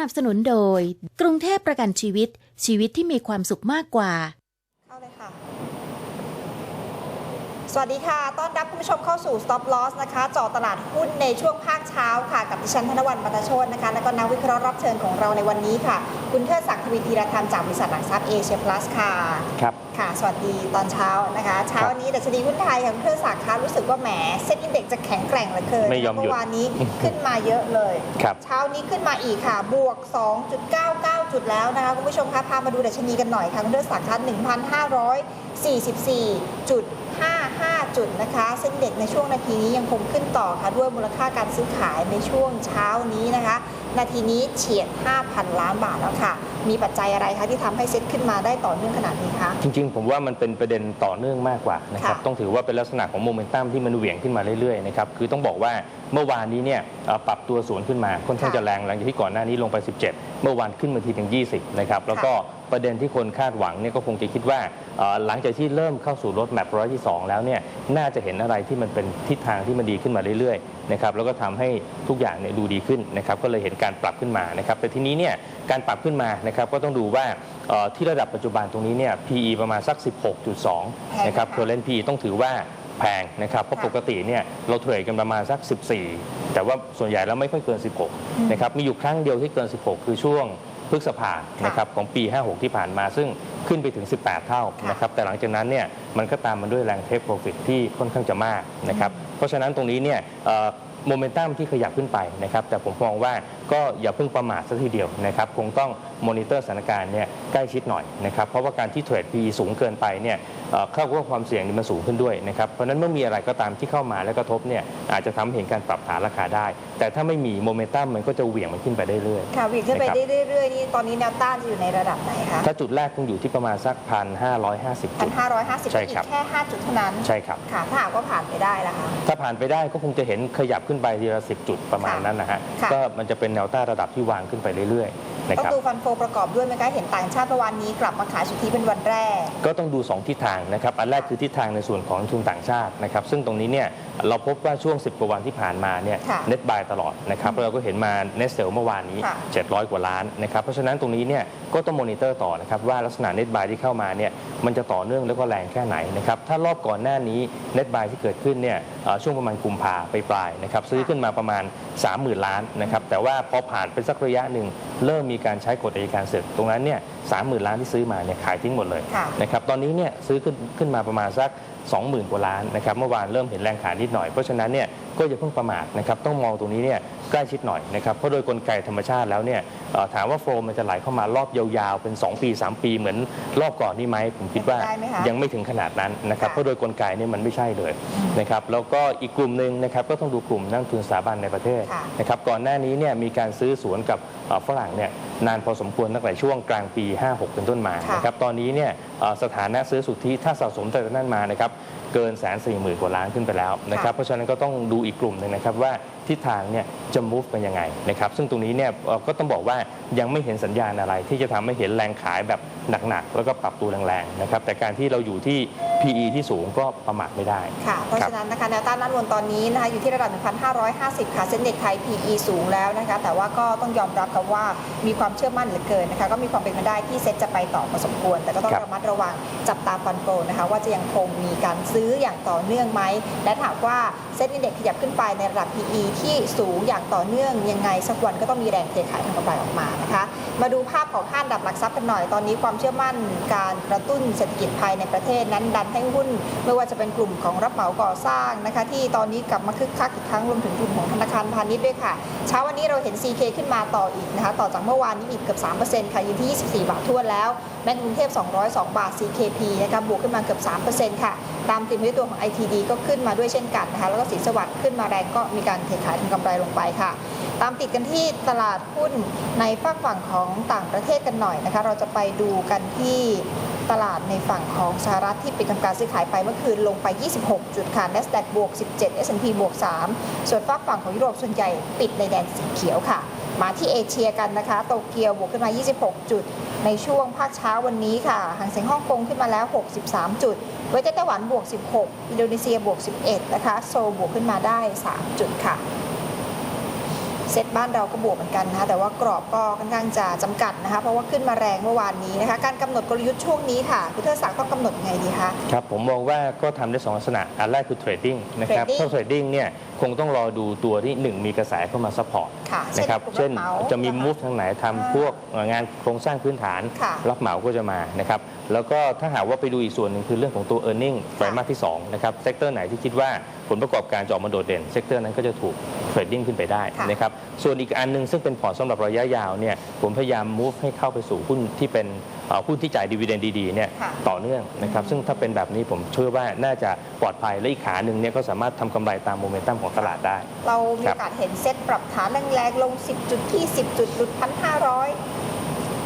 นับสนุนโดย กรุงเทพประกันชีวิตชีวิตที่มีความสุขมากกว่า สวัสดีค่ะ ต้อนรับคุณผู้ชมเข้าสู่ Stop Loss นะคะจอตลาดหุ้นในช่วงภาคเช้าค่ะ กับดิฉันธนวัลปัตชนนะคะ และก็นักวิเคราะห์รับเชิญของเราในวันนี้ค่ะ คุณเทิดศักดิ์ทวีธีรธรรมจากบริษัทหลักทรัพย์เอเชียพลัสค่ะ ครับ ค่ะ สวัสดีตอนเช้านะคะ เช้านี้ดัชนีหุ้นไทยของเทิดศักดิ์คะรู้สึกว่าแหมเซ็นอินเด็กซ์จะแข็งแกร่งเหลือเกินไม่ยอมหยุดเมื่อวานนี้ขึ้นมาเยอะเลย ครับ เช้านี้ขึ้นมาอีกค่ะ บวก 2.99 จุดแล้วนะคะคุณผู้ชมคะ พามาดูดัชนีกันหน่อยค่ะคุณเทิดศักดิ์คะ1,544.8 55 จุดนะคะเส้นเด็กในช่วงนาทีนี้ยังคงขึ้นต่อค่ะ ด้วยมูลค่าการซื้อขายในช่วงเช้านี้นะคะ นาทีนี้เฉียด 5,000 ล้านบาทแล้วค่ะ มีปัจจัยอะไรคะที่ทำให้เซ็ตขึ้นมาได้ต่อเนื่องขนาดนี้คะ จริงๆ ผมว่ามันเป็นประเด็นต่อเนื่องมากกว่านะครับต้องถือว่าเป็นลักษณะของโมเมนตัมที่มันเหวี่ยงขึ้นมาเรื่อยๆนะครับคือต้องบอกว่าเมื่อวานนี้เนี่ยปรับตัวสวนขึ้นมาค่อนข้างจะแรงหลังจากที่ก่อนหน้านี้ลงไป 17 เมื่อวานขึ้นมาทีถึง 20 นะครับแล้วก็ ประเด็นที่คนคาดหวังเนี่ยก็คงจะคิดว่าเอ่อหลังจากที่เริ่มเข้าสู่รถแมพร้อยที่สองแล้วเนี่ยน่าจะเห็นอะไรที่มันเป็นทิศทางที่มันดีขึ้นมาเรื่อยๆนะครับแล้วก็ทำให้ทุกอย่างเนี่ยดูดีขึ้นนะครับก็เลยเห็นการปรับขึ้นมานะครับแต่ทีนี้เนี่ยการปรับขึ้นมานะครับก็ต้องดูว่าเอ่อที่ระดับปัจจุบันตรงนี้เนี่ย PE ประมาณสัก 16.2 นะครับแพงไหมคะเคอร์เรน PE ต้องถือว่าแพงนะครับ เพราะค่ะปกติเนี่ยเราเทรดกันประมาณสัก 14 แต่ว่าส่วนใหญ่แล้วไม่ค่อยเกิน 16 นะครับ มีอยู่ครั้งเดียวที่เกิน 16 คือช่วง พฤษภานะครับของปี 56 ที่ผ่านมาซึ่งขึ้นไปถึง 18 เท่าค่ะนะครับแต่หลังจากนั้นเนี่ยมันก็ตามมาด้วยแรงเทคโปรฟิตที่ค่อนข้างจะมากนะครับเพราะฉะนั้นตรงนี้เนี่ยโมเมนตัมที่ขยับขึ้นไปนะครับแต่ผมมองว่าก็อย่าเพิ่งประมาทซะทีเดียวนะครับคงต้องมอนิเตอร์สถานการณ์เนี่ยใกล้ชิดหน่อยนะครับเพราะว่าการที่เทรด PE สูงเกินไปเนี่ยเอ่อเข้ากับความเสี่ยงนี่มันสูงขึ้นด้วยนะครับเพราะฉะนั้นเมื่อมีอะไรก็ตามที่เข้ามาและกระทบเนี่ยอาจจะทำให้เห็นการปรับฐานราคาได้ แต่ถ้าไม่มีโมเมนตัมมันก็จะเหวี่ยงมันขึ้นไปได้เรื่อยค่ะวิ่งขึ้นไปนะครับเรื่อยๆนี่ตอนนี้แนวต้านจะอยู่ในระดับไหนคะถ้าจุดแรกคงอยู่ที่ประมาณสักพันห้าร้อยห้าสิบจุด1,550ใช่อีครับกแค่5จุดเท่านั้นใช่ครับค่ะถ้าหากว่าผ่านไปได้ล่ะคะถ้าผ่านไปได้ก็คงจะเห็นขยับขึ้นไปทีละสิบจุดประมาณค่ะนั้นนะฮะค่ะก็มันจะเป็นแนวต้านระดับที่วางขึ้นไปเรื่อยๆ นะต้อคงรับดูฟันโฟประกอบด้วยไหมคะเห็นต่างชาติเมื่อวานนี้กลับมาขายสุทธิเป็นวันแรก ก็ต้องดู 2 ทิศทางนะครับ อันแรกคือทิศทางในส่วนของทุนต่างชาตินะครับ ซึ่งตรงนี้เนี่ยเราพบว่าช่วง 10 กว่าวันที่ผ่านมาเนี่ยค่ะเน็ตบายตลอดนะครับเราก็เห็นมาเน็ตเซลเมื่อวานนี้ ค่ะ 700 กว่าล้านนะครับ เพราะฉะนั้นตรงนี้เนี่ยก็ต้องมอนิเตอร์ต่อนะครับว่าลักษณะเน็ตบายที่เข้ามาเนี่ยมันจะต่อเนื่องแล้วก็แรงแค่ไหนนะครับถ้ารอบก่อนหน้านี้เน็ตบายที่เกิดขึ้นเนี่ยเอ่อช่วงประมาณกุมภาไปปลายๆนะครับซื้อขึ้นมาประมาณ 30,000 ล้านนะครับแต่ว่าพอผ่านไปสักระยะหนึ่งเริ่มมีการใช้กฎอัยการศึกตรงนั้นเนี่ย30,000ล้านที่ซื้อมาเนี่ยขายทิ้งหมดเลยค่ะนะครับตอนนี้เนี่ยซื้อขึ้นขึ้นมาประมาณสัก 20,000 กว่าล้านนะครับเมื่อวานเริ่มเห็นแรงขายนิดหน่อยเพราะฉะนั้นเนี่ยก็อย่าเพิ่งประมาทนะครับต้องมองตรงนี้เนี่ยใกล้ชิดหน่อยนะครับเพราะโดยกลไกธรรมชาติแล้วเนี่ยเอ่อถามว่าโฟลมันจะไหลเข้ามารอบยาวๆเป็น 2 ปี 3 ปีเหมือนรอบก่อนนี่ไหมผมคิดว่าได้ไหมคะยังไม่ถึงขนาดนั้นนะครับค่ะเพราะโดยกลไกเนี่ยมันไม่ใช่เลยนะครับแล้วก็อีกกลุ่มหนึ่งนะครับก็ต้องดูกลุ่มนักลงทุนสถาบันในประเทศค่ะนะครับก่อนหน้านี้เนี่ยมีการซื้อสวนกับเอ่อฝรั่งเนี่ย นานพอสมควรตั้งแต่ช่วงกลางปี 56 เป็นต้นมาค่ะนะครับตอนนี้เนี่ยเอ่อสถานะซื้อสุทธิถ้าสะสมแต่นั้นมานะครับ เกินแสนสี่หมื่นกว่าล้านขึ้นไปแล้วนะครับเพราะฉะนั้นก็ต้องดูอีกกลุ่มหนึ่งนะครับว่าทิศทางเนี่ยจะ move เป็นยังไงนะครับซึ่งตรงนี้เนี่ยเอ่อก็ต้องบอกว่ายังไม่เห็นสัญญาณอะไร ที่จะทำให้เห็นแรงขายแบบหนักๆ แล้วก็ปรับตัวแรงๆนะครับแต่การที่เราอยู่ที่ PE ที่สูงก็ประมาทไม่ได้ค่ะเพราะฉะนั้นนะคะแนวต้านด้านบนตอนนี้นะคะอยู่ที่ระดับ 1,550 ค่ะเซ็นเด็กไทย PE สูงแล้วนะคะแต่ว่าก็ต้องยอมรับค่ะว่ามีความเชื่อมั่นเหลือเกินนะคะก็มีความเป็นไปได้ที่เซ็ตจะไปต่อพอสมควร แต่ก็ต้องครับระมัดระวังจับตาฟันโฟนะคะว่าจะยังคงมีการซื้อื้ออย่างต่อเนื่องไหมและถามว่า เซ็ตอินเด็กขยับขึ้นไปในระดับ PE ที่สูงอย่างต่อเนื่องยังไงสักวันก็ต้องมีแรงเทขายทางกำไรออกมานะคะ มาดูภาพของห้างดับหลักทรัพย์กันหน่อย ตอนนี้ความเชื่อมั่นการกระตุ้นเศรษฐกิจภายในประเทศนั้นดันให้หุ้น ไม่ว่าจะเป็นกลุ่มของรับเหมาก่อสร้างนะคะ ที่ตอนนี้กลับมาคึกคักอีกครั้งรวมถึงกลุ่มของธนาคารพาณิชย์ด้วยค่ะ เช้าวันนี้เราเห็น CK ขึ้นมาต่ออีกนะคะ ต่อจากเมื่อวานนี้อีกเกือบ3%ค่ะอยู่ที่ 24 บาททวนแล้วแบงก์กรุงเทพ 202 บาท CKP นะคะบวกขึ้นมาเกือบ 3%ค่ะ ตามติดด้วยตัวของ ITD ก็ขึ้นมาด้วยเช่นกันนะคะแล้วก็สีสวัสดิ์ขึ้นมาแรงก็มีการเทขายทางกำไรลงไปค่ะ ตามติดกันที่ตลาดหุ้นในฝากฝั่งของต่างประเทศกันหน่อยนะคะ เราจะไปดูกันที่ตลาดในฝั่งของสหรัฐที่ปิดทำการซื้อขายไปเมื่อคืนลงไป 26 จุดค่ะ NASDAQ บวก 17 S&P บวก 3 ส่วนฝากฝั่งของยุโรปส่วนใหญ่ปิดในแดนสีเขียวค่ะ มาที่เอเชียกันนะคะ โตเกียวบวกขึ้นมา 26 จุด ในช่วงภาคเช้าวันนี้ค่ะหางเสียงฮ่องกงขึ้นมาแล้ว 63 จุด เวยเต้ไต้หวันบวก 16 อินโดนีเซียบวก 11 นะคะ โซลบวกขึ้นมาได้ 3 จุดค่ะ เซ็ตบ้านเราก็บวกเหมือนกันนะคะแต่ว่ากรอบก็ค่อนข้างจะจำกัดนะคะเพราะว่าขึ้นมาแรงเมื่อวานนี้นะคะการกำหนดกลยุทธ์ช่วงนี้ค่ะคุณเทิดศักดิ์ต้องกำหนดยังไงดีคะครับผมมองว่าก็ทำได้สองลักษณะอันแรกคือเทรดดิ้งนะครับ Trading ถ้าเทรดดิ้งเนี่ยคงต้องรอดูตัวที่ 1 มีกระแสเข้ามาซัพพอร์ตค่ะนะครับกลุ่มเช่นรับเหมาจะมีนคมูฟทางไหนทำพวกงานโครงสร้างพื้นฐานค่ะรับเหมาก็จะมานะครับแล้วก็ถ้าหากว่าไปดูอีกส่วนหนึ่งคือเรื่องของตัว e a r n i n g ไตรมาสที่2นะครับเซกเตอร์ไหนที่คิดว่าผลประกอบการจะออกมาโดดเด่นเซกเตอร์นั้นก็จะถูกเท รดดิ้งขึ้นไปได้ค่ะนะครับส่วนอีกอันหนึงซึ่งเป็นพอร์ตสำหรับระยะยาวเนี่ยผมพยายาม move ให้เข้าไปสู่หุ้นที่เป็นเอ่อหุ้นที่จ่ายดีเวเดนดีๆเนี่ยค่ะต่อเนื่องนะครับซึ่งถ้าเป็นแบบนี้ผมเชื่อว่าน่าจะปลอดภัยและอีกขาหนึ่งเนี่ยก็สามารถทำกำไรตามโมเมนตัมของตลาดได้ เรามีครัโอบกาสเห็นเซ็ตปรับฐานแรงๆลง 10จุดที่10จุดหลุดพันห้าร้อย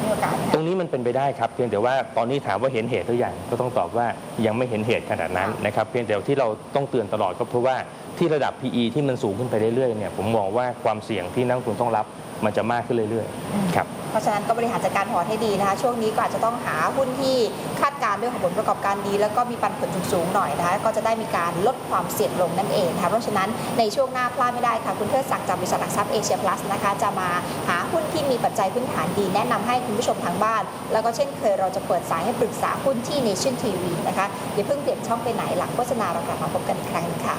มีโอกาสไหมตรคะงนี้มันเป็นไปได้ครับเพียงแต่ว่าตอนนี้ถามว่าเห็นเหตุหรือยังก็ต้องตอบว่ายังไม่เห็นเหตุขนาดนั้นค่ะนะครับเพียงแต่ที่เราต้องเตือนตลอดก็เพราะว่า ที่ระดับ PE ที่มันสูงขึ้นไปเรื่อยๆเนี่ยผมมองว่าความเสี่ยงที่นักลงทุนต้องรับมันจะมากขึ้นเรื่อยๆครับเพราะฉะนั้นก็บริหารจัดการพอร์ตให้ดีนะคะ ช่วงนี้ก็อาจจะต้องหาหุ้นที่คาดการณ์เรื่องของผลประกอบการดี แล้วก็มีปันผลสูงๆหน่อยนะคะก็จะได้มีการลดความเสี่ยงลงนั่นเองนะคะเพราะฉะนั้นในช่วงหน้าพลาดไม่ได้ค่ะ คุณเทิดศักดิ์จากบริษัทหลักทรัพย์เอเชียพลัสนะคะจะมาหาหุ้นที่มีปัจจัยพื้นฐานดี แนะนำให้คุณผู้ชมทางบ้าน แล้วก็เช่นเคยเราจะเปิดสายให้ปรึกษาหุ้นที่ Nation TV นะคะอย่าเพิ่งเปลี่ยนช่องไปไหนหลังโฆษณาเรากลับมาพบกันอีกครั้งหนึงค่ะ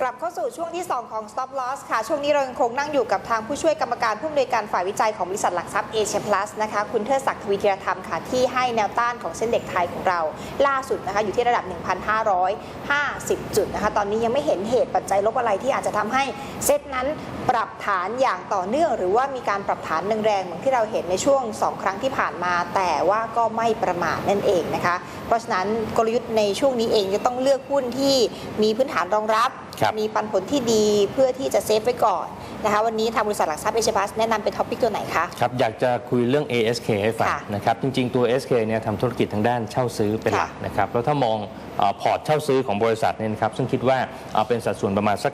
กลับเข้าสู่ช่วงที่ 2 ของ Stop Loss ค่ะ ช่วงนี้เรายังคงนั่งอยู่กับทางผู้ช่วยกรรมการผู้อำนวยการฝ่ายวิจัยของบริษัทหลักทรัพย์เอเชียพลัสนะคะคุณเทิดศักดิ์ทวีธีรธรรมค่ะ ที่ให้แนวต้านของเส้นเด็กไทยของเรา ล่าสุดนะคะอยู่ที่ระดับ 1,550 จุดนะคะ ตอนนี้ยังไม่เห็นเหตุปัจจัยลบอะไรที่อาจจะทำให้เซตนั้นปรับฐานอย่างต่อเนื่องหรือว่ามีการปรับฐานแรงๆเหมือนที่เราเห็นในช่วง 2 ครั้งที่ผ่านมา แต่ว่าก็ไม่ประมาทนั่นเองนะคะ เพราะฉะนั้นกลยุทธ์ในช่วงนี้เองจะต้องเลือกหุ้นที่มีพื้นฐานรองรับครับ มีปันผลที่ดีเพื่อที่จะเซฟไว้ก่อนนะคะวันนี้ทางบริษัทหลักทรัพย์เอเชียพลัสแนะนำเป็นท็อปิกตัวไหนคะ ครับ อยากจะคุยเรื่อง ASK ให้ฟังค่ะนะครับ จริง ๆ ตัว ASK เนี่ยทำธุรกิจทางด้านเช่าซื้อเป็นหลักค่ะนะครับ แล้วถ้ามองเอ่อ พอร์ตเช่าซื้อของบริษัทเนี่ยนะครับซึ่งคิดว่าเอ่อเป็นสัดส่วนประมาณสัก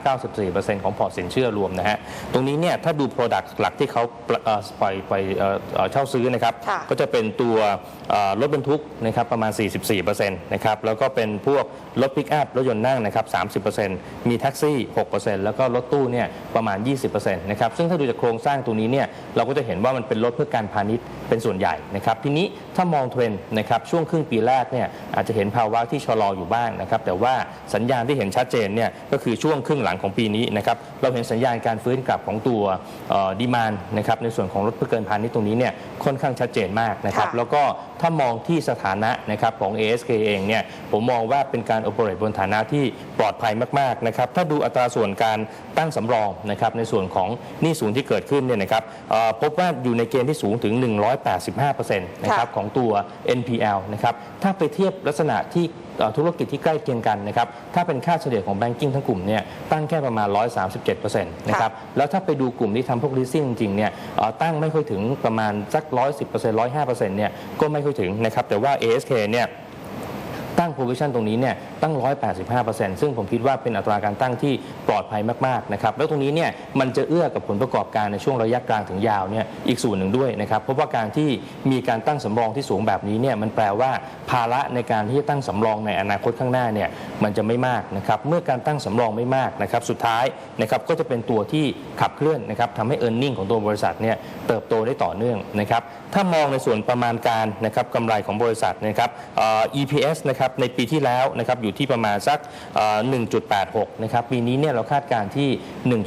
93-94%ของพอร์ตสินเชื่อรวมนะฮะตรงนี้เนี่ยถ้าดู Product หลักที่เขาเอ่อปล่อยปล่อยเอ่อเอ่อเช่าซื้อนะครับค่ะก็จะเป็นตัวเอ่อรถบรรทุกนะครับประมาณ 44%นะครับแล้วก็เป็นพวกรถปิกอัพรถยนต์นั่งนะครับ30%มีแท็กซี่ 6%แล้วก็รถตู้เนี่ยประมาณ 20%นะครับซึ่งถ้าดูจากโครงสร้างตรงนี้เนี่ยเราก็จะเห็นว่ามันเป็นรถเพื่อการพาณิชย์เป็นส่วนใหญ่นะครับทีนี้ถ้ามองเทรนด์นะครับช่วงครึ่งปีแรกเนี่ยอาจจะเห็นภาวะที่ชะลออยู่บ้างนะครับแต่ว่าสัญญาณที่เห็นชัดเจนเนี่ยก็คือช่วงครึ่งหลังของปีนี้นะครับเราเห็นสัญญาณการฟื้นกลับของตัวดีมานนะครับในส่วนของรถเพื่อการพาณิชย์ตรงนี้เนี่ยค่อนข้างชัดเจนมากนะครับค่ะแล้วก็ถ้ามองที่สถานะนะครับของ ASK เองเนี่ยผมมองว่าเป็นการ operate บนฐานะที่ปลอดภัยมากๆนะครับถ้าดูอัตราส่วนการตั้งสำรองนะครับในส่วนของหนี้สูงที่เกิดขึ้นเนี่ยนะครับเอ่อพบว่าอยู่ในเกณฑ์ที่สูงถึง 185%นะครับของตัว NPL นะครับถ้าไปเทียบลักษณะที่เอ่อธุรกิจที่ใกล้เคียงกันนะครับ ถ้าเป็นค่าเฉลี่ยของแบงกิ้งทั้งกลุ่มเนี่ยตั้งแค่ประมาณ 137%นะครับ แล้วถ้าไปดูกลุ่มที่ทำพวก leasing จริงๆเนี่ยเอ่อตั้งไม่ค่อยถึงประมาณสัก 110% 105%เนี่ยก็ไม่ค่อยถึงนะครับ แต่ว่า ASK เนี่ย ตั้ง provision ตรงนี้เนี่ยตั้ง 185%ซึ่งผมคิดว่าเป็นอัตราการตั้งที่ปลอดภัยมากๆนะครับแล้วตรงนี้เนี่ยมันจะเอื้อกับผลประกอบการในช่วงระยะกลางถึงยาวเนี่ยอีกส่วนหนึ่งด้วยนะครับเพราะว่าการที่มีการตั้งสำรองที่สูงแบบนี้เนี่ยมันแปลว่าภาระในการที่จะตั้งสำรองในอนาคตข้างหน้าเนี่ยมันจะไม่มากนะครับเมื่อการตั้งสำรองไม่มากนะครับสุดท้ายนะครับก็จะเป็นตัวที่ขับเคลื่อนนะครับทำให้ e a r n i n g ของตัวบริษัทเนี่ยเติบโตได้ต่อเนื่องนะครับถ้ามองในส่วนประมาณการนะครับกำไรของบริษัทนะครับเอ่อ EPS นะครับในปีที่แล้วนะครับอยู่ที่ประมาณสักเอ่อ1.86 นะครับปีนี้เนี่ยเราคาดการณ์ที่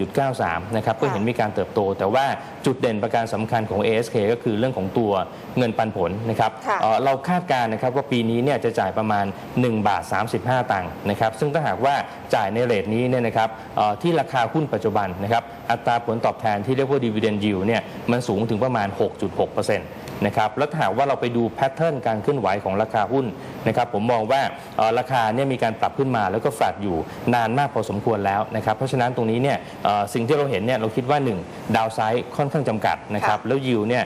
1.93 นะครับก็เห็นมีการเติบโต แต่ว่าจุดเด่นประการสำคัญของ ASK ก็คือเรื่องของตัวเงินปันผลนะครับค่ะเอ่อเราคาดการณ์นะครับว่าปีนี้เนี่ยจะจ่ายประมาณ 1 บาท 35 ตังค์นะครับซึ่งถ้าหากว่าจ่ายในเรทนี้เนี่ยนะครับเอ่อที่ราคาหุ้นปัจจุบันนะครับอัตราผลตอบแทนที่เรียกว่า dividend yield เนี่ยมันสูงถึงประมาณ 6.6%น นะครับแล้วถ้าหากว่าเราไปดูแพทเทิร์นการเคลื่อนไหวของราคาหุ้นนะครับผมมองว่าเอ่อราคาเนี่ยมีการปรับขึ้นมาแล้วก็แฟลตอยู่นานมากพอสมควรแล้วนะครับเพราะฉะนั้นตรงนี้เนี่ยเอ่อสิ่งที่เราเห็นเนี่ยเราคิดว่า 1 ดาวไซด์ค่อนข้างจำกัดนะครับแล้วยิวเนี่ย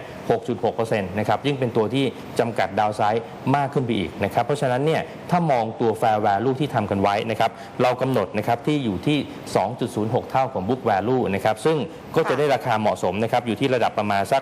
6.6%นะครับยิ่งเป็นตัวที่จำกัดดาวไซด์มากขึ้นไปอีกนะครับเพราะฉะนั้นเนี่ยถ้ามองตัว Fair Value ที่ทำกันไว้นะครับเรากำหนดนะครับที่อยู่ที่ 2.06 เท่าของ Book Value นะครับซึ่งก็จะได้ราคาเหมาะสมนะครับอยู่ที่ระดับประมาณสัก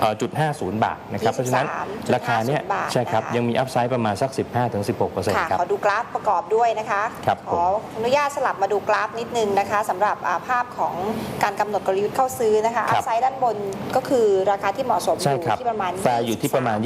เอ่อ23.50บาทนะครับ เพราะฉะนั้น23.50ราคาเนี่ยบาทใช่ครับนะคะยังมีอัพไซด์ประมาณสัก 15-16%ค่ะครับขอดูกราฟประกอบด้วยนะคะครับขออนุญาตสลับมาดูกราฟนิดนึงนะคะสำหรับอ่าภาพของการกำหนดกลยุทธ์เข้าซื้อนะคะครัอับพไซด์ด้านบนก็คือราคาที่เหมาะสมอใช่ยู่ครับที่ประมาณแฟร์อยู่ที่ประมาณ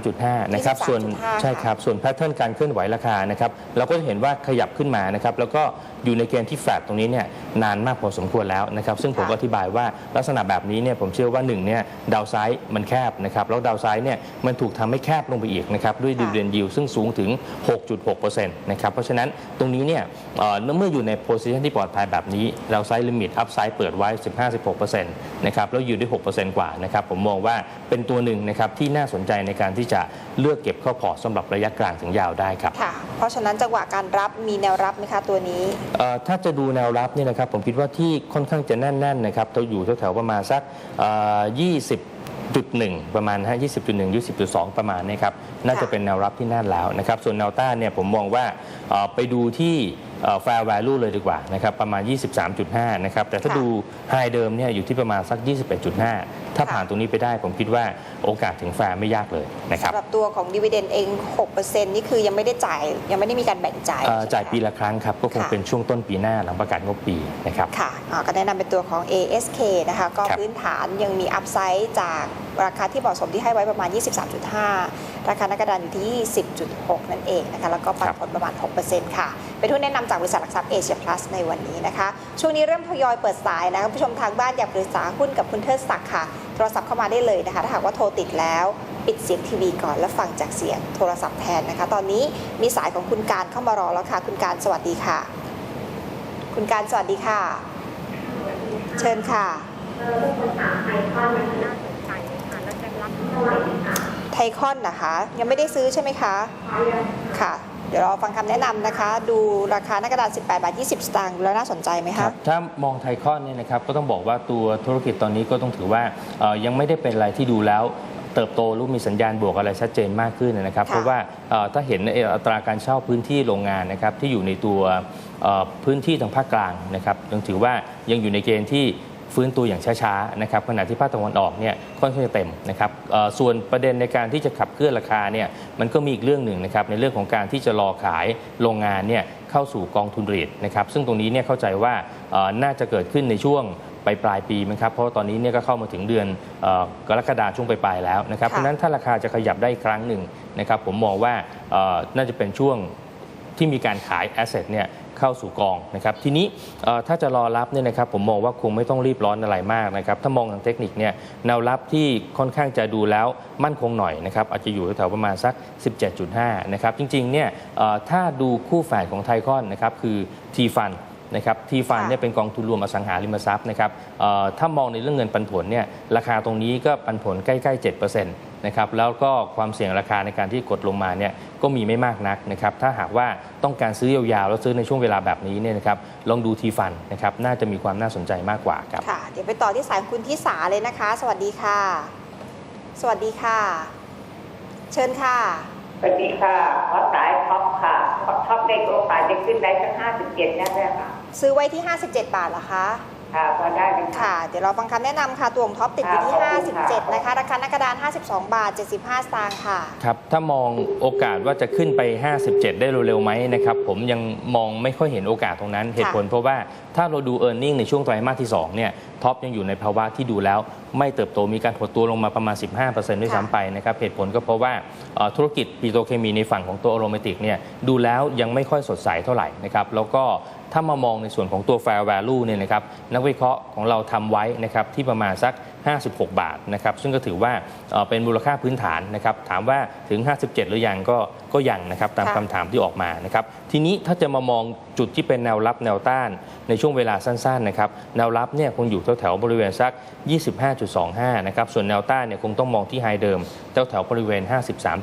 23.5 นะครับ23.5ส่วนค่ะใช่ครับส่วนแพทเทิร์นการเคลื่อนไหวราคานะครับเราก็จะเห็นว่าขยับขึ้นมานะครับแล้วก็อยู่ในเกณฑ์ที่แฟลตตรงนี้เนี่ยนานมากพอสมควรแล้วนะครับซึ่งผมค่ะก็อธิบายว่าลักษณะแบบนี้เนี่ยผมเชื่อว่าหนึ่งเนี่ยดาวไซด์มันแคบนะครับแล้วดาวไซด์เนี่ยมันถูกทำให้แคบลงไปอีกนะครับด้วยดิวเดนยิวซึ่งสูงถึง 6.6%นะครับเพราะฉะนั้นตรงนี้เนี่ยเอ่อเมื่ออยู่ในโพซิชันที่ปลอดภัยแบบนี้ดาวไซด์ลิมิตอัพไซด์เปิดไว้ 15-16%นะครับแล้วอยู่ได้ 6%กว่านะครับผมมองว่าเป็นตัวหนึ่งนะครับที่น่าสนใจในการที่จะเลือกเก็บเข้าพอร์ตสำหรับระยะกลางถึงยาวได้ครับค่ะเพราะฉะนั้นจังหวะการรับมีแนวรับไหมคะตัวนี้เอ่อถ้าจะดูแนวรับเนี่ยนะครับผมคิดว่าที่ค่อนข้างจะแน่นๆนะครับเราอยู่แถวๆประมาณสัก เอ่อ20.1ประมาณฮะ20.1 20.2ประมาณเนี้ครับน่าจะเป็นแนวรับที่แน่นแล้วนะครับส่วนแนวต้านเนี่ยผมมองว่าเอ่อไปดูที่เอ่อ fair value เลยดีกว่านะครับประมาณ 23.5 นะครับแต่ถ้าค่ะดู high เดิมเนี่ยอยู่ที่ประมาณสัก 21.5ถ้าค่ะผ่านตรงนี้ไปได้ผมคิดว่าโอกาสถึงแฟร์ไม่ยากเลยนะครับสำหรับตัวของดีเวเดนเอง 6%นี่คือยังไม่ได้จ่ายยังไม่ได้มีการแบ่งจ่ายเอ่อใช่ไหมจ่ายปีคะละครั้งครับ ก็คงค่ะเป็นช่วงต้นปีหน้าหลังประกาศงบปีนะครับค่ะอ่าก็แนะนำเป็นตัวของ ASK นะคะก็ครับพื้นฐานยังมีอัพไซด์จากราคาที่เหมาะสมที่ให้ไว้ประมาณ 23.5 ราคานักกระดานอยู่ที่20.6 นั่นเองนะคะ แล้วก็ปันผลประมาณ 6%ค่ะ เป็นทุนแนะนำจากบริษัทหลักทรัพย์เอเชียพลัสในวันนี้นะคะ ช่วงนี้เริ่มทยอยเปิดสายนะคะผู้ชมทางบ้านอยากปรึกษาหุ้นกับคุณเทิดศักดิ์ค่ะ โทรศัพท์เข้ามาได้เลยนะคะ ถ้าหากว่าโทรติดแล้วปิดเสียงทีวีก่อนแล้วฟังจากเสียงโทรศัพท์แทนนะคะ ตอนนี้มีสายของคุณการเข้ามารอแล้วค่ะ คุณการสวัสดีค่ะ คุณการสวัสดีค่ะ เชิญค่ะไทคอนนะคะ ยังไม่ได้ซื้อใช่ไหมคะ ค่ะ เดี๋ยวเราฟังคำแนะนำนะคะ ดูราคาหน้ากระดาษ 18 บาท 20 สตางค์แล้วน่าสนใจไหมคคะรับถ้ามองไทคอนเนี่ยนะครับก็ต้องบอกว่าตัวธุรกิจตอนนี้ก็ต้องถือว่าเอ่อยังไม่ได้เป็นอะไรที่ดูแล้วเติบโตหรือมีสัญญาณบวกอะไรชัดเจนมากขึ้นนะครับค่ะเพราะว่าเอ่อถ้าเห็นเอ่ออัตราการเช่าพื้นที่โรงงานนะครับที่อยู่ในตัวเอ่อพื้นที่ทางภาคกลางนะครับยังถือว่ายังอยู่ในเกณฑ์ที่ ฟื้นตัวอย่างช้าๆนะครับขณะที่ภาคตะวันออกเนี่ยค่อนข้างจะเต็มนะครับเอ่อส่วนประเด็นในการที่จะขับเคลื่อนราคาเนี่ยมันก็มีอีกเรื่องหนึ่งนะครับในเรื่องของการที่จะรอขายโรงงานเนี่ยเข้าสู่กองทุนรีดนะครับซึ่งตรงนี้เนี่ยเข้าใจว่าเอ่อน่าจะเกิดขึ้นในช่วงไปปลายปีมั้งครับเพราะว่าตอนนี้เนี่ยก็เข้ามาถึงเดือนเอ่อกรกฎาช่วงปลายๆแล้วนะครับค่ะเพราะฉะนั้นถ้าราคาจะขยับได้อีกครั้งหนึ่งนะครับผมมองว่าเอ่อน่าจะเป็นช่วงที่มีการขายแอสเซทเนี่ย เข้าสู่กองนะครับทีนี้เอ่อถ้าจะรอรับเนี่ยนะครับผมมองว่าคงไม่ต้องรีบร้อนอะไรมากนะครับถ้ามองทางเทคนิคเนี่ยแนวรับที่ค่อนข้างจะดูแล้วมั่นคงหน่อยนะครับอาจจะอยู่แถวๆประมาณสัก 17.5 นะครับจริงๆเนี่ยเอ่อถ้าดูคู่แฝดของไทคอนนะครับคือทีฟันนะครับทีฟันค่ะเนี่ยเป็นกองทุนรวมอสังหาริมทรัพย์นะครับเอ่อถ้ามองในเรื่องเงินปันผลเนี่ยราคาตรงนี้ก็ปันผลใกล้ๆ7%นะครับแล้วก็ความเสี่ยงราคาในการที่กดลงมาเนี่ยก็มีไม่มากนักนะครับถ้าหากว่าต้องการซื้อยาวๆ แล้วซื้อในช่วงเวลาแบบนี้เนี่ยนะครับลองดูทีฟันนะครับน่าจะมีความน่าสนใจมากกว่าครับค่ะเดี๋ยวไปต่อที่สายคุณทิสาเลยนะคะ สวัสดีค่ะ สวัสดีค่ะ เชิญค่ะสวัสดีค่ะขอสายท็อปค่ะท็อปได้โอกาสจะขึ้นได้สักห้าสิบเจ็ดนะแม่ค่ะ ซื้อไว้ที่57บาทเหรอคะ ค่ะพอได้ไหมค่ะ เดี๋ยวเราฟังคำแนะนำค่ะ ตัวของท็อปติดอยู่ที่ค่ะขอบคุณค่ะ 57 นะคะ ราคาหน้ากระดาน 52 บาท 75 สตางค์ค่ะ ครับถ้ามองโอกาสว่าจะขึ้นไป 57 ได้เร็วๆไหมนะครับผมยังมองไม่ค่อยเห็นโอกาสตรงนั้นเหตุผลเพราะว่าถ้าเราดู e a r n i n g ในช่วงไตรมาสที่2เนี่ยท็อปยังอยู่ในภาวะที่ดูแล้ว ไม่เติบโตมีการหดตัวลงมาประมาณ 15%ด้วยซ้ำไปนะครับเหตุผลก็เพราะว่าเอ่อธุรกิจปิโตรเคมีในฝั่งของตัวโอโรเมติกเนี่ยดูแล้วยังไม่ค่อยสดใสเท่าไหร่นะครับแล้วก็ ถ้ามามองในส่วนของตัว fair value เนี่ยนะครับนักวิเคราะห์ของเราทำไว้นะครับที่ประมาณสัก 56 บาทนะครับซึ่งก็ถือว่าเอ่อเป็นมูลค่าพื้นฐานนะครับถามว่าถึง 57 หรือยังก็ก็ยังนะครับตามค่ะคำถามที่ออกมานะครับทีนี้ถ้าจะมามองจุดที่เป็นแนวรับแนวต้านในช่วงเวลาสั้นๆนะครับแนวรับเนี่ยคงอยู่แถวๆบริเวณสัก 25.25 นะครับส่วนแนวต้านเนี่ยคงต้องมองที่ไฮเดิมแถวๆบริเวณ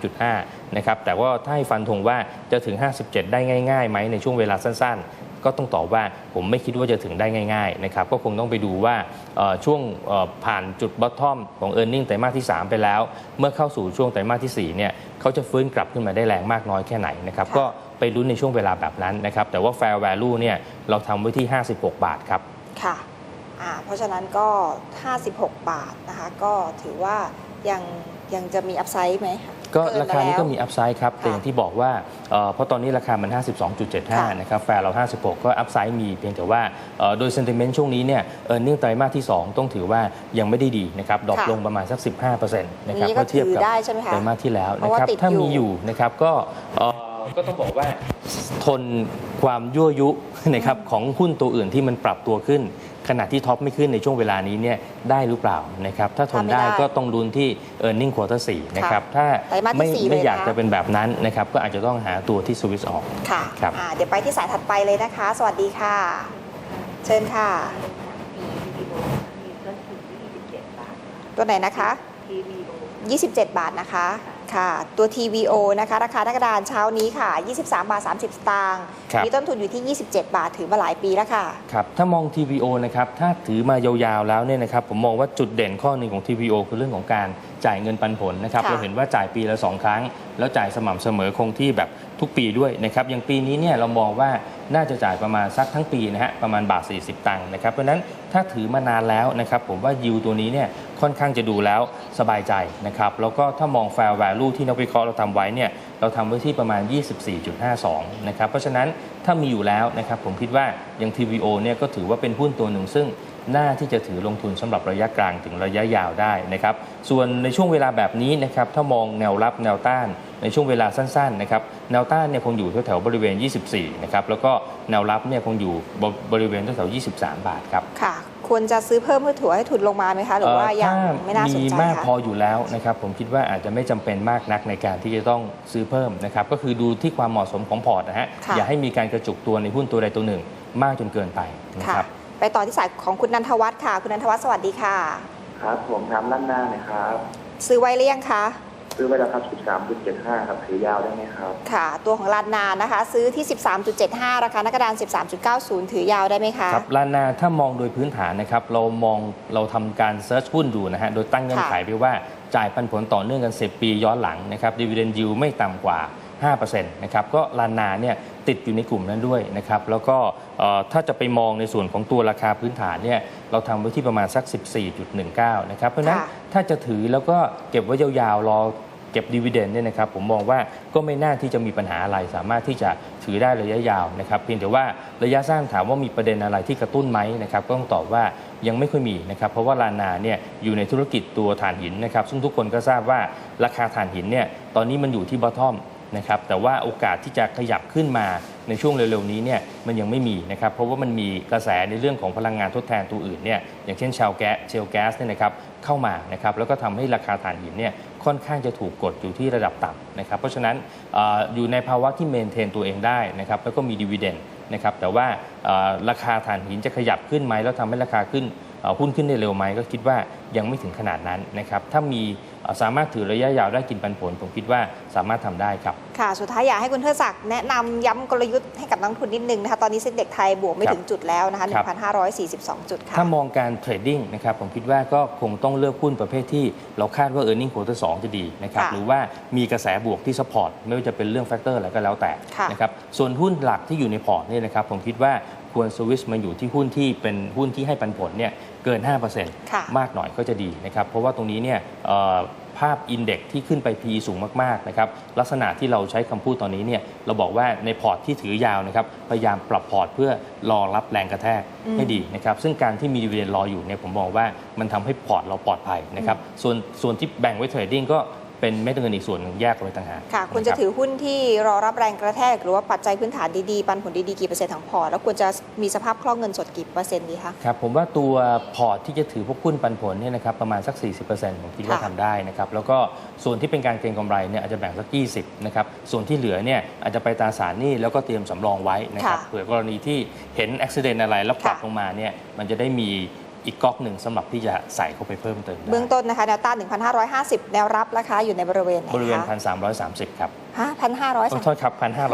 53.5 นะครับแต่ว่าถ้าให้ฟันธงว่าจะถึง 57 ได้ง่ายๆไหมในช่วงเวลาสั้นๆ ก็ต้องตอบว่าผมไม่คิดว่าจะถึงได้ง่ายๆนะครับก็คงต้องไปดูว่าเอ่อช่วงเอ่อผ่านจุดบอททอมของ e a r n i n g ไตรมาสที่ 3 ไปแล้ว เมื่อเข้าสู่ช่วงไตรมาสที่4เนี่ยเขาจะฟื้นกลับขึ้นมาได้แรงมากน้อยแค่ไหนนะครับค่ะก็ไปลุ้นในช่วงเวลาแบบนั้นนะครับแต่ว่า fair value เนี่ยเราทำไว้ที่ 56 บาทครับค่ะอ่าเพราะฉะนั้นก็ 56 บาทนะคะก็ถือว่ายังยังจะมีอัพไซด์ไหมคะ ก็เนราคานี้แล้วก็มีอัพไซด์ครับ แต่อย่างที่บอกว่าเอ่อเพราะตอนนี้ราคามันค่ะ52.75 นะครับ แฟร์เรา 56 ก็อัพไซด์มีเพียงแต่ว่าเอ่อโดยเซนติเมนต์ช่วงนี้เนี่ยเออเนื่องไตรมาสที่ 2 ต้องถือว่ายังไม่ได้ดีนะครับดรอปค่ะลงประมาณสัก 15%นะครับนี้ก็เมื่อเทียบถือกับได้ใช่ไหมคะไตรมาสที่แล้วเพนะราะว่าครับติดถ้าอยู่มีอยู่นะครับก็เอ่อก็ต้องบอกว่าทนความยั่วยุนะครับของหุ้นตัวอื่นที่มันปรับตัวขึ้น ขณะที่ท็อปไม่ขึ้นในช่วงเวลานี้เนี่ยได้หรือเปล่านะครับถ้าทนได้ก็ต้องลุ้นที่ e a r n i n g quarter 4นะครับถ้าไตรมาสที่ไม่สี่ไม่เลยอยากนะคะจะเป็นแบบนั้นนะครับก็อาจจะต้องหาตัวที่สวิสออกค่ะครับอ่าเดี๋ยวไปที่สายถัดไปเลยนะคะ สวัสดีค่ะ เชิญค่ะ ตัวไหนนะคะ 27 บาทนะคะ ค่ะ ตัว TVO นะคะราคาหน้ากระดานเช้านี้ค่ะ 23 บาท 30 สตางค์ครับ มีต้นทุนอยู่ที่ 27 บาทถือมาหลายปีแล้วค่ะ ครับถ้ามอง TVO นะครับถ้าถือมายาวๆแล้วเนี่ยนะครับผมมองว่าจุดเด่นข้อหนึ่งของ TVO คือเรื่องของการจ่ายเงินปันผลนะครับค่ะเราเห็นว่าจ่ายปีละ2ครั้ง แล้วจ่ายสม่ำเสมอคงที่แบบทุกปีด้วยนะครับอย่างปีนี้เนี่ยเรามองว่าน่าจะจ่ายประมาณสักทั้งปีนะฮะประมาณบาท40 ตังค์นะครับเพราะฉะนั้นถ้าถือมานานแล้วนะครับผมว่ายิวตัวนี้เนี่ย ค่อนข้างจะดูแล้วสบายใจนะครับ แล้วก็ถ้ามอง fair value ที่นักวิเคราะห์เราทำไว้เนี่ยเราทำไว้ที่ประมาณ 24.52 นะครับ เพราะฉะนั้นถ้ามีอยู่แล้วนะครับผมคิดว่าอย่าง TVO เนี่ยก็ถือว่าเป็นหุ้นตัวหนึ่งซึ่งน่าที่จะถือลงทุนสำหรับระยะกลางถึงระยะยาวได้นะครับ ส่วนในช่วงเวลาแบบนี้นะครับถ้ามองแนวรับแนวต้านในช่วงเวลาสั้นๆนะครับแนวต้านเนี่ยคงอยู่แถวๆบริเวณ 24 นะครับแล้วก็แนวรับเนี่ยคงอยู่บริเวณแถวๆ23 บาทครับค่ะ ควรจะซื้อเพิ่มเพื่อถัวให้ทุนลงมาไหมคะ หรือว่าเอ่อยังถ้ไม่น่าสนมีใจมากคะพออยู่แล้วนะครับผมคิดว่าอาจจะไม่จำเป็นมากนักในการที่จะต้องซื้อเพิ่มนะครับก็คือดูที่ความเหมาะสมของพอร์ตนะฮะค่ะอย่าให้มีการกระจุกตัวในหุ้นตัวใดตัวหนึ่ง มากจนเกินไปนะค่ะครับไปต่อที่สายของคุณนันทวัฒน์ค่ะ คุณนันทวัฒน์สวัสดีค่ะ ครับผมทำด้านหน้าหนะครับ ซื้อไว้หรือยังคะ ซื้อไว้แล้วครับ13.75 ครับถือยาวได้ไหมครับ ค่ะ ตัวของลานนานะคะ ซื้อที่ 13.75 ราคาหน้ากระดาน13.90 ถือยาวได้ไหมคะ ครับลานาถ้ามองโดยพื้นฐานนะครับ เรามองเราทำการเซิร์ชหุ้นดูนะฮะ โดยตั้งเงื่อนไขไปว่าจ่ายปันผลต่อเนื่องกัน 10 ปีย้อนหลังนะครับดีเวเดนยิวไม่ต่ำกว่า 5%นะครับ ก็ลานาเนี่ย ติดอยู่ในกลุ่มนั้นด้วยนะครับแล้วก็เอ่อถ้าจะไปมองในส่วนของตัวราคาพื้นฐานเนี่ยเราทำไว้ที่ประมาณสัก 14.19 นะครับ เพราะฉะนั้นค่ะถ้าจะถือแล้วก็เก็บไว้ยาวๆ รอเก็บดีเวเดนเนี่ยนะครับผมมองว่าก็ไม่น่าที่จะมีปัญหาอะไร สามารถที่จะถือได้ระยะยาวนะครับ เพียงแต่ว่าระยะสั้นถามว่ามีประเด็นอะไรที่กระตุ้นไหมนะครับก็ต้องตอบว่ายังไม่ค่อยมีนะครับ เพราะว่าลานาเนี่ยอยู่ในธุรกิจตัวถ่านหินนะครับ ซึ่งทุกคนก็ทราบว่าราคาถ่านหินเนี่ยตอนนี้มันอยู่ที่บอททอม นะครับแต่ว่าโอกาสที่จะขยับขึ้นมาในช่วงเร็วๆนี้เนี่ยมันยังไม่มีนะครับเพราะว่ามันมีกระแสในเรื่องของพลังงานทดแทนตัวอื่นเนี่ยอย่างเช่นชาวแก๊สเชลแก๊สเนี่ยนะครับเข้ามานะครับแล้วก็ทำให้ราคาถ่านหินเนี่ยค่อนข้างจะถูกกดอยู่ที่ระดับต่ำนะครับเพราะฉะนั้นอออยู่ในภาวะที่เมนเทนตัวเองได้นะครับแล้วก็มีดีเวเดนนะครับแต่ว่าราคาถ่านหินจะขยับขึ้นไหมแล้วทำให้ราคาขึ้นเอ่อหุ้นขึ้นได้เร็วไหมก็คิดว่ายังไม่ถึงขนาดนั้นนะครับถ้ามี สามารถถือระยะยาวได้กินปันผล ผมคิดว่าสามารถทำได้ครับ ค่ะ สุดท้ายอยากให้คุณเทิดศักดิ์แนะนำย้ำกลยุทธ์ให้กับนักลงทุนนิดนึงนะคะ ตอนนี้เซ็นเด็กไทยบวกไม่ครับถึงจุดแล้วนะคะครับ1,542 จุดค่ะ ถ้ามองการเทรดดิ้งนะครับ ผมคิดว่าก็คงต้องเลือกหุ้นประเภทที่เราคาดว่า e a r n i n g quarter 2จะดีนะครับค่ะหรือว่ามีกระแสบวกที่สปอร์ตไม่ว่าจะเป็นเรื่องแฟกเตอร์อะไรก็แล้วแต่ค่ะนะครับ ส่วนหุ้นหลักที่อยู่ในพอร์ตเนี่ยนะครับ ผมคิดว่าควรสวิชมาอยู่ที่หุ้นที่เป็นหุ้นที่ให้ปันผลเนี่ย เกิน5%ค่ะมากหน่อยก็จะดีนะครับ เพราะว่าตรงนี้เนี่ยเอ่อภาพอินเด็กซ์ที่ขึ้นไป PE สูงมากๆนะครับลักษณะที่เราใช้คำพูดตอนนี้เนี่ยเราบอกว่าในพอร์ตที่ถือยาวนะครับพยายามปรับพอร์ตเพื่อรอรับแรงกระแทกอืมให้ดีนะครับซึ่งการที่มีดีเวเดนรออยู่เนี่ยผมมองว่ามันทำให้พอร์ตเราปลอดภัยนะครับส่วนส่วนที่แบ่งไว้เทรดดิ้งก็ เป็นเม็ดเงินอีกส่วนหนึ่งแยกไว้ต่างหากค่ะคุณจะนรับถือหุ้นที่รอรับแรงกระแทก หรือว่าปัจจัยพื้นฐานดีๆ ปันผลดีๆ กี่เปอร์เซ็นต์ทั้งพอร์ตแล้วควรจะมีสภาพคล่องเงินสดกี่เปอร์เซ็นต์ดีคะครับผมว่าตัวพอร์ตที่จะถือพวกหุ้นปันผลเนี่ยนะครับประมาณสัก 40%ผมคิดว่าค่ะทำได้นะครับแล้วก็ส่วนที่เป็นการเก็งกำไรเนี่ยอาจจะแบ่งสัก 20นะครับส่วนที่เหลือเนี่ยอาจจะไปตราสารหนี้แล้วก็เตรียมสำรองไว้นะครับค่ะเผื่อกรณีที่เห็นอุบิเหตุอะไรแล้วปรับค่ะลงมาเนี่ยมันจะได้มี อีกก๊อกหนึ่งสำหรับที่จะใส่เข้าไปเพิ่มเติมได้เบื้องต้นนะคะแนวต้าน1,550 แนวรับราคาอยู่ในบริเวณไหนบริเวณคะ1,330 ครับ ฮะพันห้าร้อยขอโทษครับ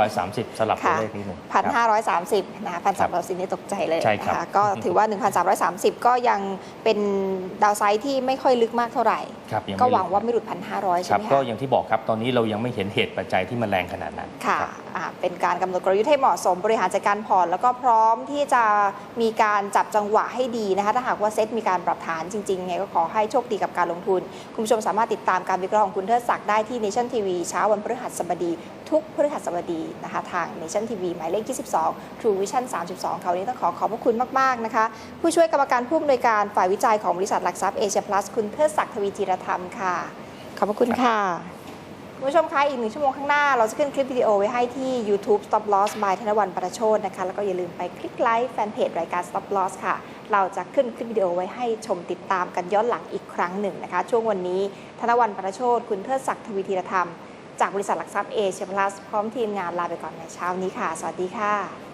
1,530 สลับตัวค่ะเลขนิดหนึงพันครับห้าร้อยสามสิบนะคะพันสามร้อยสิบนี่ตกใจเลยใช่ครับนะคะก็ถือว่า 1,330 ก็ยังเป็นดาวไซด์ที่ไม่ค่อยลึกมากเท่าไหร่ครับยังไม่ก็หวังลึว่าไม่หลุดพันห้าร้อยคใช่รับไหมก็คะอย่างที่บอกครับ ตอนนี้เรายังไม่เห็นเหตุปัจจัยที่มันแรงขนาดนั้น ค่ะรับอ่าเป็นการกำหนดกลยุทธ์ให้เหมาะสมบริหารจัดการพอร์ตแล้วก็พร้อมที่จะมีการจับจังหวะให้ดีนะคะถ้าหากว่าเซตมีการปรับฐานจริงๆไงก็ขอให้โชคดีกับการลงทุน คุณผู้ชมสามารถติดตามการวิเคราะห์ของคุณเทิดศักดิ์ได้ที่ Nation TV เช้าวันพฤหัสบดี ทุกพฤหัสบดีนะคะทาง Nation TV หมายเลข 22 True Vision 32คราวนี้ต้องขอขอบพระคุณมาก ๆ นะคะ ผู้ช่วยกรรมการผู้อำนวยการฝ่ายวิจัยของบริษัทหลักทรัพย์เอเชียพลัสคุณเทิดศักดิ์ทวีจิรธรรมค่ะ ขอบพระคุณค่ะคุณผู้ชมคะอีกหนึ่งชั่วโมงข้างหน้า เราจะขึ้นคลิปวิดีโอไว้ให้ที่ YouTube Stop Loss by ธนวันประโชดนะคะ แล้วก็อย่าลืมไปคลิกไลค์แฟนเพจรายการ Stop Loss ค่ะ เราจะขึ้นคลิปวิดีโอไว้ให้ชมติดตามกันย้อนหลังอีกครั้งหนึ่งนะคะ ช่วงวันนี้ธนวันประโชดคุณเทิดศักดิ์ทวีธีรธรรม จากบริษัทหลักทรัพย์เอเชียพลัสพร้อมทีมงานลาไปก่อนในเช้านี้ค่ะ สวัสดีค่ะ